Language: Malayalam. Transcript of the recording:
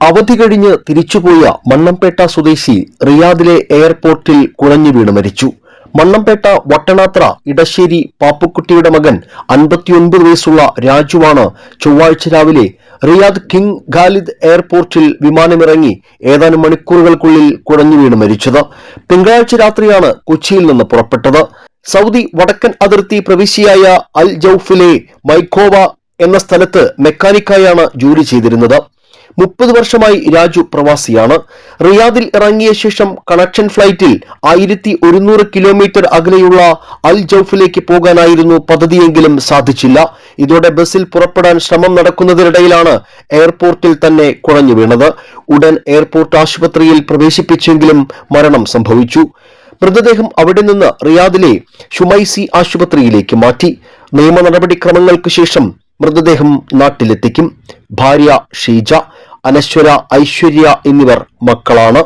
അവധി കഴിഞ്ഞ് തിരിച്ചുപോയ മണ്ണംപേട്ട സ്വദേശി റിയാദിലെ എയർപോർട്ടിൽ കുഴഞ്ഞു വീണ് മരിച്ചു. മണ്ണംപേട്ട വട്ടണാത്ര ഇടശ്ശേരി പാപ്പുക്കുട്ടിയുടെ മകൻ അൻപത്തിയൊൻപത് വയസ്സുള്ള രാജുവാണ് ചൊവ്വാഴ്ച രാവിലെ റിയാദ് കിങ് ഖാലിദ് എയർപോർട്ടിൽ വിമാനമിറങ്ങി ഏതാനും മണിക്കൂറുകൾക്കുള്ളിൽ കുഴഞ്ഞു വീണ് മരിച്ചത്. തിങ്കളാഴ്ച രാത്രിയാണ് കൊച്ചിയിൽ നിന്ന് പുറപ്പെട്ടത്. സൗദി വടക്കൻ അതിർത്തി പ്രവിശ്യയായ അൽ ജൌഫിലെ മൈഖോവ എന്ന സ്ഥലത്ത് മെക്കാനിക്കായാണ് ജോലി ചെയ്തിരുന്നത്. മുപ്പത് വർഷമായി രാജു പ്രവാസിയാണ്. റിയാദിൽ ഇറങ്ങിയ ശേഷം കണക്ഷൻ ഫ്ലൈറ്റിൽ ആയിരത്തി ഒരുന്നൂറ് കിലോമീറ്റർ അകലെയുള്ള അൽ ജൌഫിലേക്ക് പോകാനായിരുന്നു പദ്ധതിയെങ്കിലും സാധിച്ചില്ല. ഇതോടെ ബസ്സിൽ പുറപ്പെടാൻ ശ്രമം നടക്കുന്നതിനിടയിലാണ് എയർപോർട്ടിൽ തന്നെ കുഴഞ്ഞു വീണത്. ഉടൻ എയർപോർട്ട് ആശുപത്രിയിൽ പ്രവേശിപ്പിച്ചെങ്കിലും മരണം സംഭവിച്ചു. മൃതദേഹം അവിടെ നിന്ന് റിയാദിലെ ഷുമൈസി ആശുപത്രിയിലേക്ക് മാറ്റി. നിയമ നടപടിക്രമങ്ങൾക്ക് ശേഷം മൃതദേഹം നാട്ടിലെത്തിക്കും. ഭാര്യ ഷീജ അനശ്വര ഐശ്വര്യ എന്നിവർ മക്കളാണ്.